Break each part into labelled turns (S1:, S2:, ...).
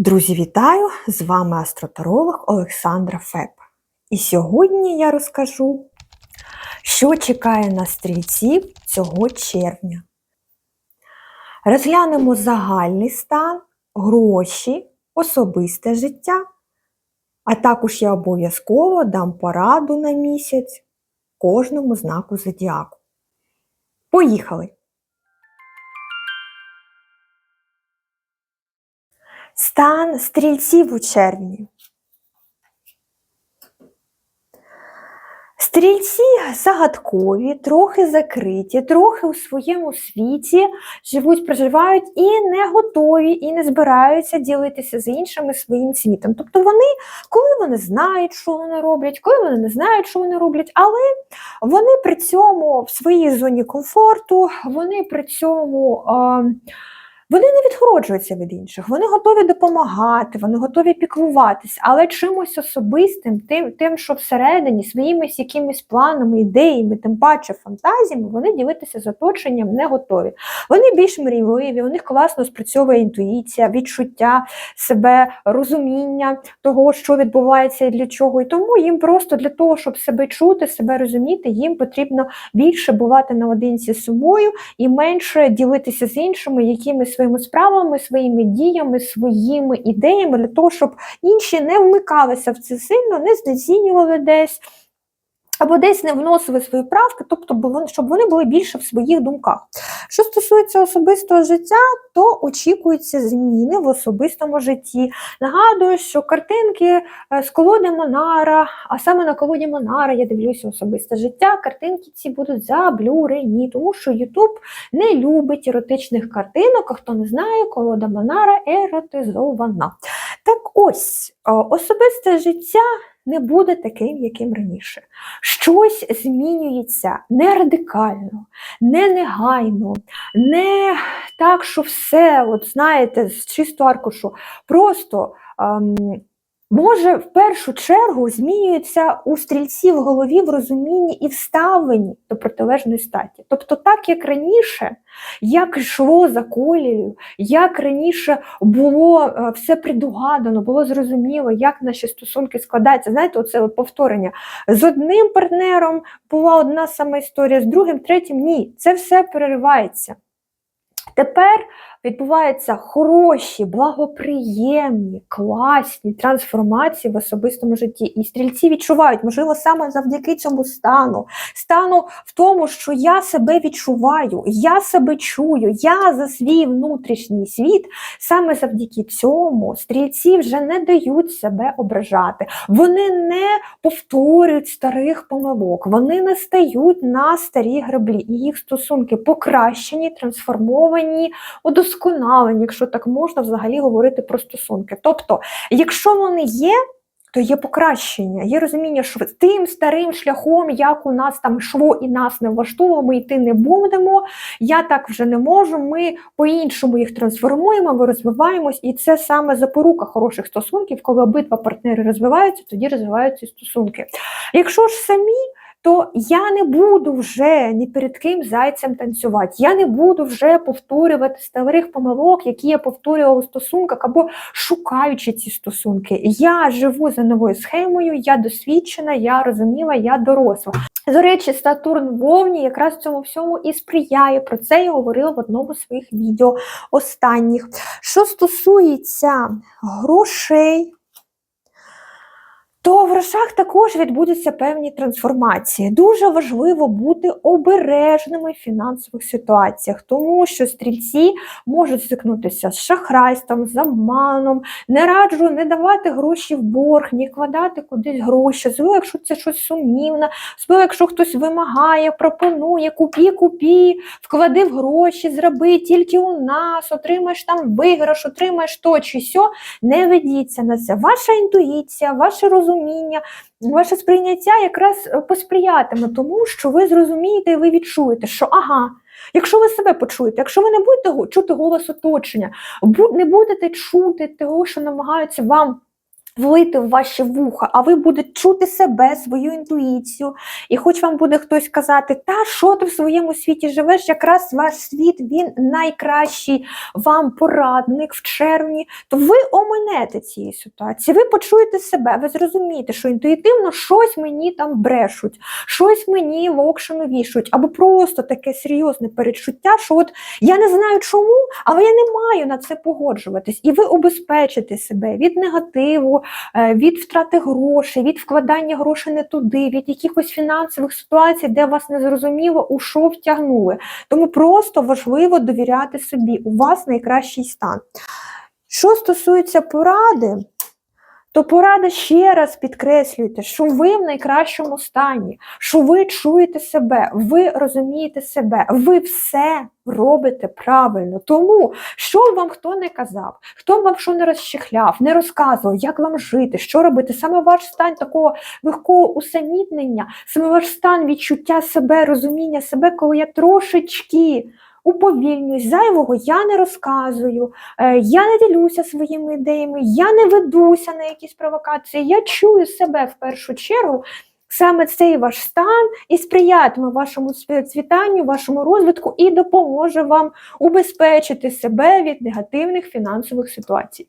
S1: Друзі, вітаю! З вами астротаролог Олександра Феб. І сьогодні я розкажу, що чекає на стрільців цього червня. Розглянемо загальний стан, гроші, особисте життя, а також я обов'язково дам пораду на місяць кожному знаку зодіаку. Поїхали! Стан стрільців у червні. Стрільці загадкові, трохи закриті, трохи у своєму світі живуть, проживають і не готові, і не збираються ділитися з іншими своїм світом. Тобто вони, коли вони знають, що вони роблять, коли вони не знають, що вони роблять, але вони при цьому в своїй зоні комфорту, вони при цьому. Е вони не відгороджуються від інших, вони готові допомагати, вони готові піклуватись, але чимось особистим, тим, тим, що всередині своїми якимись планами, ідеями, тим паче фантазіями, вони ділитися з оточенням не готові. Вони більш мрійливі, у них класно спрацьовує інтуїція, відчуття себе, розуміння того, що відбувається і для чого. І тому їм просто для того, щоб себе чути, себе розуміти, їм потрібно більше бувати наодинці з собою і менше ділитися з іншими якимись своїми справами, своїми діями, своїми ідеями для того, щоб інші не вмикалися в це сильно, не знецінювали десь. Або десь не вносили свої правки, тобто щоб вони були більше в своїх думках. Що стосується особистого життя, то очікуються зміни в особистому житті. Нагадую, що картинки е, з колоди Монара, а саме на колоді Монара я дивлюся особисте життя, картинки ці будуть заблюрені, тому що Ютуб не любить еротичних картинок, а хто не знає, колода Монара еротизована. Так ось, особисте життя не буде таким, яким раніше. Щось змінюється не радикально, не негайно, не так, що все, от знаєте, з чистого аркушу, просто. Може, в першу чергу змінюється у стрільці в голові в розумінні і вставленні до протилежної статі. Тобто, так як раніше, як йшло за колією, як раніше було е, все предугадано, було зрозуміло, як наші стосунки складаються. Знаєте, оце повторення. З одним партнером була одна сама історія, з другим, третім ні. Це все переривається. Тепер відбуваються хороші, благоприємні, класні трансформації в особистому житті. І стрільці відчувають, можливо, саме завдяки цьому стану, стану в тому, що я себе відчуваю, я себе чую, я за свій внутрішній світ, саме завдяки цьому стрільці вже не дають себе ображати, вони не повторюють старих помилок, вони не стають на старі граблі, і їх стосунки покращені, трансформовані, удосконалені вдосконалені, якщо так можна взагалі говорити про стосунки. Тобто, якщо вони є, то є покращення, є розуміння, що тим старим шляхом, як у нас там йшло і нас не влаштовувало, ми йти не будемо. Я так вже не можу. Ми по-іншому їх трансформуємо, ми розвиваємось, і це саме запорука хороших стосунків, коли обидва партнери розвиваються, тоді розвиваються стосунки. Якщо ж самі то я не буду вже ні перед ким зайцем танцювати. Я не буду вже повторювати старих помилок, які я повторювала у стосунках, або шукаючи ці стосунки. Я живу за новою схемою, я досвідчена, я розуміла, я доросла. До речі, Сатурн Вовні якраз цьому всьому і сприяє. Про це я говорила в одному з своїх відео останніх. Що стосується грошей, то в грошах також відбудуться певні трансформації. Дуже важливо бути обережними в фінансових ситуаціях, тому що стрільці можуть стикнутися з шахрайством, з обманом. Не раджу не давати гроші в борг, ні кладати кудись гроші, особливо, якщо це щось сумнівне, особливо, якщо хтось вимагає, пропонує, купі, купі, вклади в гроші, зроби тільки у нас, отримаєш там виграш, отримаєш то чи сьо. Не ведіться на це. Ваша інтуїція, ваше розуміння розуміння, ваше сприйняття якраз е, посприятиме тому, що ви зрозумієте і ви відчуєте, що ага. Якщо ви себе почуєте, якщо ви не будете чути голос оточення, не будете чути того, що намагаються вам влити в ваші вуха, а ви будете чути себе, свою інтуїцію. І хоч вам буде хтось казати, та що ти в своєму світі живеш, якраз ваш світ він найкращий вам порадник в червні, то ви оминете цієї ситуації, ви почуєте себе, ви зрозумієте, що інтуїтивно щось мені там брешуть, щось мені локшину вішують, або просто таке серйозне передчуття, що от я не знаю чому, але я не маю на це погоджуватись. І ви обезпечите себе від негативу, від втрати грошей, від вкладання грошей не туди, від якихось фінансових ситуацій, де вас незрозуміло у що втягнули. Тому просто важливо довіряти собі. У вас найкращий стан. Що стосується поради, то порада ще раз підкреслюйте, що ви в найкращому стані, що ви чуєте себе, ви розумієте себе, ви все робите правильно. Тому, що вам хто не казав, хто вам що не розчехляв, не розказував, як вам жити, що робити, саме ваш стан такого легкого усамітнення, саме ваш стан відчуття себе, розуміння себе, коли я трошечки уповільнююсь, зайвого я не розказую, е, я не ділюся своїми ідеями, я не ведуся на якісь провокації, я чую себе в першу чергу. Саме цей ваш стан і сприятиме вашому цвітанню, вашому розвитку і допоможе вам убезпечити себе від негативних фінансових ситуацій.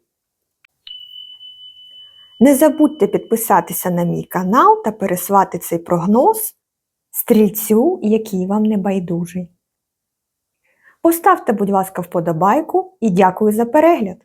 S1: Не забудьте підписатися на мій канал та переслати цей прогноз стрільцю, який вам не байдужий. Поставте, будь ласка, вподобайку і дякую за перегляд!